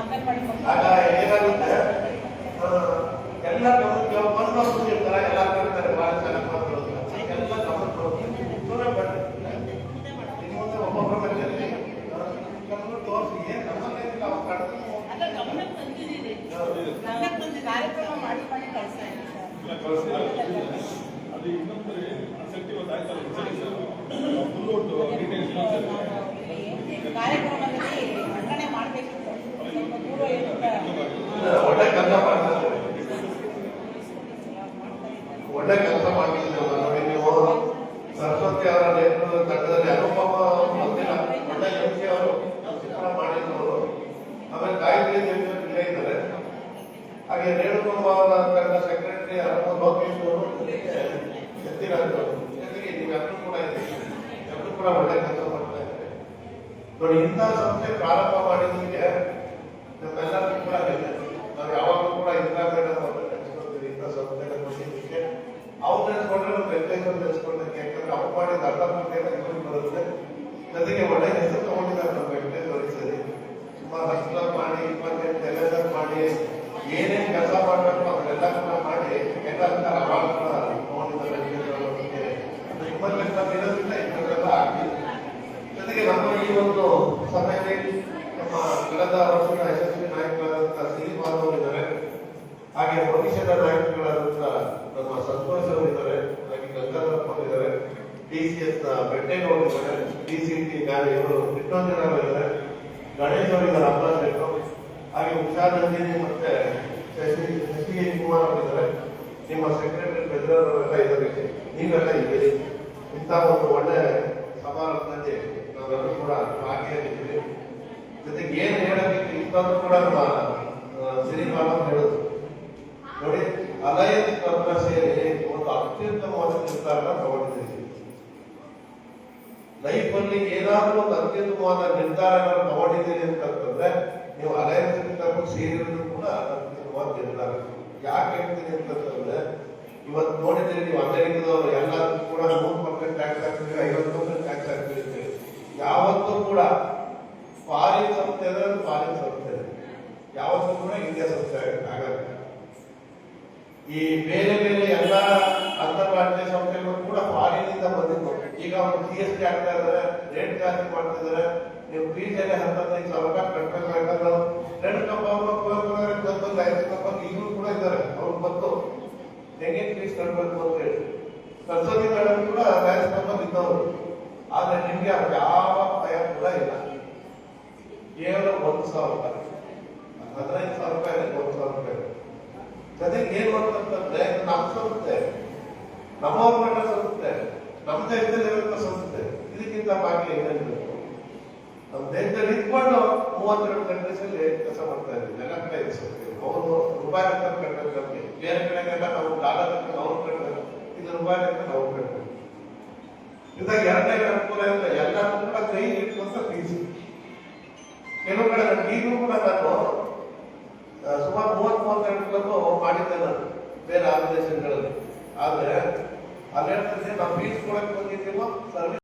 ಆಗ ಏನಾಗುತ್ತೆ? ಎಲ್ಲ ಬಂದು ಕೂತಿರ್ತಾರೆ ಎಲ್ಲ ಕರೀತಾರೆ ಬಹಳ ಮಾತಾಡೋದು ಎಲ್ಲ ಬರ್ರಿ. ಒಬ್ಬೊಬ್ಬರ ಮಧ್ಯದಲ್ಲಿ ಕಣ್ಣು ತೋರಿಸಿ ಗಮನಕ್ಕೆ ತಂದಿದ್ದೀರಿ. ಗಮನಕ್ಕೆ ತಂದಿದ್ದೀರಿ. ಕಾರ್ಯಕ್ರಮ ಮಾಡಿ ಮಾಡಿ ಕಳ್ಸ್ತಾ ಅದು ಇನ್ನೊಂದು ಆಸಕ್ತಿ ಗೊತ್ತಾಯ್ತಲ್ಲ ಫುಲ್ ಡೀಟೇಲ್ಸ್ ಕಾರ್ಯಕ್ರಮದಲ್ಲಿ ಮಂಡನೆ ಮಾಡಬೇಕು ಸ್ವಲ್ಪ ದೂರ ಇರುತ್ತೆ ಒಳ್ಳೆ ಕೆಲಸ ಮಾಡ್ತಾರೆ ಒಳ್ಳೆ ಕೆಲಸ ಮಾಡಿದ್ದೀವಿ ನೋಡಿ ನೀವು ಸರಸ್ವತಿ ಅವರ ನೇತೃತ್ವದ ತಂಡದಲ್ಲಿ ಅನುಪಮ ಗೊತ್ತಿಲ್ಲ ಒಳ್ಳೆ ಎಂ ಸಿ ಅವರು ಚಿತ್ರ ಮಾಡಿದ್ರು ಆಮೇಲೆ ಗಾಯತ್ರಿ ದೇವಿ ಅವರು ಇಲ್ಲೇ ಇದ್ದಾರೆ ಹಾಗೆ ರೇಣುಕುಂಬ ಅವರ ಸೆಕ್ರೆಟರಿ ಅನುಪ ಲೋಕೇಶ್ ಅವರು ಕೂಡ ಇದ್ದೀರಿ ಎಲ್ಲರೂ ಕೂಡ ಒಳ್ಳೆ ಕೆಲಸ ಮಾಡ್ತಾ ಇದ್ದಾರೆ ನೋಡಿ ಇಂಥ ಸಂಸ್ಥೆ ಪ್ರಾರಂಭ ಮಾಡಿದ್ದಕ್ಕೆ ನಮ್ಮೆಲ್ಲರಿಗೂ ಕೂಡ ಹೆಮ್ಮೆ ನಾವು ಯಾವಾಗಲೂ ಕೂಡ ಇಂದಿರಾ ಮೇಡಮ್ ಅವ್ರನ್ನ ಇಂಥ ಸಂಸ್ಥೆಗಳ ಕೊಟ್ಟಿದ್ದಕ್ಕೆ. ಅವ್ರು ನೆನೆಸ್ಕೊಂಡ್ರೆ ನಮ್ಮ ವೆಂಕಟೇಶ್ವರ ನೆನೆಸ್ಕೊಳ್ಬೇಕು ಯಾಕಂದ್ರೆ ಅವ್ರು ಮಾಡಿದ ಪೂರ್ತಿಯನ್ನ ಇವ್ರಿಗೆ ಬರುತ್ತೆ. ಜೊತೆಗೆ ಒಳ್ಳೆ ಹೆಸರು ತಗೊಂಡಿದ್ದಾರೆ ನಮ್ಮ ವೆಂಕಟೇಶ್ವರ ಸರಿ ಸುಮಾರು ಹಸ್ಲ ಮಾಡಿ ಇಪ್ಪತ್ತೆಂಟು ಎಲೆಸರ್ ಮಾಡಿ ಏನೇನು ಕೆಲಸ ಮಾಡಬೇಕು ಅದನ್ನೆಲ್ಲ ಕೂಡ ಮಾಡಿ ಎಲ್ಲ ಅವಾಗ ಕೂಡ ತಗೊಂಡಿದ್ದಾರೆ ವೆಂಕಟೇಶ್ವರ ಬಗ್ಗೆ ನಿಮ್ಮಲ್ಲಿ ಇರೋದ್ರಿಂದ ಇಂಥದ್ದೆಲ್ಲ ಆಗ್ತಿದೆ ಜೊತೆಗೆ ನಮ್ಮ ಈ ಒಂದು ಸಭೆಯಲ್ಲಿ ನಮ್ಮ ಕಳೆದ ಯಶಸ್ವಿ ನಾಯಕರಾದಂತಹ ಶ್ರೀನಿವಾಸ್ ಅವರು ಇದ್ದಾರೆ. ಹಾಗೆ ಭವಿಷ್ಯದ ನಾಯಕರಾದಂತಹ ನಮ್ಮ ಸಂತೋಷ್ ಅವರು ಇದ್ದಾರೆ. ಹಾಗೆ ಗಂಗಾಧರಪ್ಪ ಅವರು ಇದ್ದಾರೆ. ಸಿ ಎಸ್ ಬೆಟ್ಟೇಗೌಡ ಇದ್ದಾರೆ. ಡಿ ಸಿ ಟಿ ಗಾಡಿ ಇವರು ಕೃಷ್ಣೋಂಜನ ಅವರು ಇದ್ದಾರೆ ಅವರು ಹಾಗೆ ಉಷಾನಂದಿನಿ ಮತ್ತೆ ಶಶಿ ಶಶಿ ಕುಮಾರ್ ಅವರು ನಿಮ್ಮ ಸೆಕ್ರೆಟರಿ ಬೆದ್ರರ್ ಅವರೆಲ್ಲ ಇದ್ದಾರೆ. ನೀವೆಲ್ಲ ಇದ್ದೀರಿ. ಇಂಥ ಒಂದು ಒಳ್ಳೆ ಸಮಾರಂಭದಲ್ಲಿ ನಾವೆಲ್ಲರೂ ಕೂಡ ಭಾಗಿಯಾಗಿದ್ದೀವಿ. ಜೊತೆಗೆ ಏನು ಹೇಳಬೇಕು ಇಂಥದ್ದು ಕೂಡ ನಮ್ಮ ಸಿನಿಮಾ ಹೇಳೋದು. ನೋಡಿ ಅಲಯನ್ಸ್ ಕ್ಲಬ್ನ ಸೇರಿ ಒಂದು ಅತ್ಯುತ್ತಮವಾದ ನಿರ್ಧಾರ ತಗೊಂಡಿದ್ದೀವಿ. ಲೈಫ್ ಅಲ್ಲಿ ಏನಾದ್ರೂ ಒಂದು ಅತ್ಯುತ್ತಮವಾದ ನಿರ್ಧಾರಗಳನ್ನು ತಗೊಂಡಿದ್ದೀರಿ ಅಂತಂದ್ರೆ, ನೀವು ಅಲಯನ್ಸ್ ಕ್ಲಬ್ ಸೇರಿರೋದು ಕೂಡ ಯಾಕೆ ಹೇಳ್ತೀನಿ ಅಂತಂದ್ರೆ ಇವತ್ತು ನೋಡಿದ್ರೆ ನೀವು ಅಮೆರಿಕದವರು ಎಲ್ಲದಕ್ಕೂ ಕೂಡ ನೂರು ಪರ್ಸೆಂಟ್ ಟ್ಯಾಕ್ಸ್ ಹಾಕ್ತೀರಿ, ಐವತ್ತು ಪರ್ಸೆಂಟ್ ಟ್ಯಾಕ್ಸ್ ಹಾಕ್ತೀರಿ ಅಂತ ಯಾವತ್ತೂ ಕೂಡ ಫಾರಿನ್ ಸಂಸ್ಥೆ ಅಂದ್ರೆ ಅದು ಫಾರಿನ್ ಸಂಸ್ಥೆ. ಯಾವತ್ತೂ ಕೂಡ ಇಂಡಿಯಾ ಸಂಸ್ಥೆ ಆಗಲ್ಲ. ಈ ಬೇರೆ ಬೇರೆ ಎಲ್ಲ ಅಂತಾರಾಷ್ಟ್ರೀಯ ಸಂಸ್ಥೆಗಳು ಕೂಡ ಫಾರಿನ್ ಇಂದ ಬಂದಿದ್ದು ಈಗ ಅವರು ಜಿ ಎಸ್ ಟಿ ಆಗ್ತಾ ಇದಾರೆ ರೇಟ್ ಜಾಸ್ತಿ ಮಾಡ್ತಿದ್ದಾರೆ ನೀವು ಫೀಸ್ ಎಲ್ಲ ಹತ್ತೈದು ಸಾವಿರ ರೂಪಾಯಿ ಕಟ್ಟಬೇಕು ಯಾಕಂದ್ರೆ ರೇಣುಕಪ್ಪ ಬಂದು ಐದು ಕಪ್ಪ ಈಗಲೂ ಕೂಡ ಇದ್ದಾರೆ ಅವ್ರು ಬಂದು ಹೆಂಗೆ ಫೀಸ್ ಕಟ್ಟಬೇಕು ಅಂತ ಹೇಳಿ ಮೇಡಮ್ ಕೂಡ ಮ್ಯಾಥ್ಸ್ ಕಪ್ಪ ಇದ್ದವರು ಆದ್ರೆ ನಿಮ್ಗೆ ಯಾವ ಭಯ ಕೂಡ ಇಲ್ಲ. ಕೇವಲ ಒಂದು ಸಾವಿರ ರೂಪಾಯಿ. ಹದಿನೈದು ಸಾವಿರ ರೂಪಾಯಿ ಒಂದು ಸಾವಿರ ರೂಪಾಯಿ. ಜೊತೆಗೆ ಏನ್ ಬರ್ತಂತಂದ್ರೆ ನಮ್ಮ ಸಂಸ್ಥೆ ನಮ್ಮವ್ರ ಮಟ್ಟ ಸಂಸ್ಥೆ ದೇಶದಲ್ಲಿ ಇರುವಂತ ಸಂಸ್ಥೆ ಇದಕ್ಕಿಂತ ಭಾಗ್ಯ ಏನಿರಬೇಕು ನಮ್ಮ ದೇಶದಲ್ಲಿ ಮೂವತ್ತೆರಡು ಕಂಟ್ರೀಸ್ ಅಲ್ಲಿ ಕೆಲಸ ಮಾಡ್ತಾ ಇದ್ದೀವಿ ಎಲ್ಲ ಕಡೆ ಇದೆ ಸಂಸ್ಥೆ ಅವರು ರೂಪಾಯಿ ಲೆಕ್ಕ ಕಟ್ಟಬೇಕು ನಮಗೆ. ಬೇರೆ ಕಡೆಗೆಲ್ಲ ನಾವು ಡಾಲರ್ ಲೆಕ್ಕ ಅವ್ರು ಕಟ್ಟಬೇಕು ಇದು ರೂಪಾಯಿ ಲೆಕ್ಕ ನಾವು ಕಟ್ಟಬೇಕು ಇದಾಗ ಎರಡನೇ ಅನುಕೂಲ ಇಲ್ಲ ಎಲ್ಲರೂ ಕೂಡ ಕೈ ಇಟ್ಕೊಂತ ಫೀಸ್ ಕೆಲವು ಕಡೆ ನನಗೆ ಈಗಲೂ ಕೂಡ ನಾನು ಆ, ಸುಮಾರು ಮೂವತ್ತ್ ಮೂವತ್ತೆರಡು ಕ್ಲಬ್ ಮಾಡಿದ್ದೆ ನಾನು ಬೇರೆ ಆರ್ಗನೈಸೇಷನ್ಗಳಲ್ಲಿ. ಆದ್ರೆ ಅಲ್ಲಿ ಹೇಳ್ತಾರೆ ನಾವು ಫೀಸ್ ಕೊಡಕ್ಕೆ ಬಂದಿದ್ದೀವೋ ಸರ್ವಿಸ್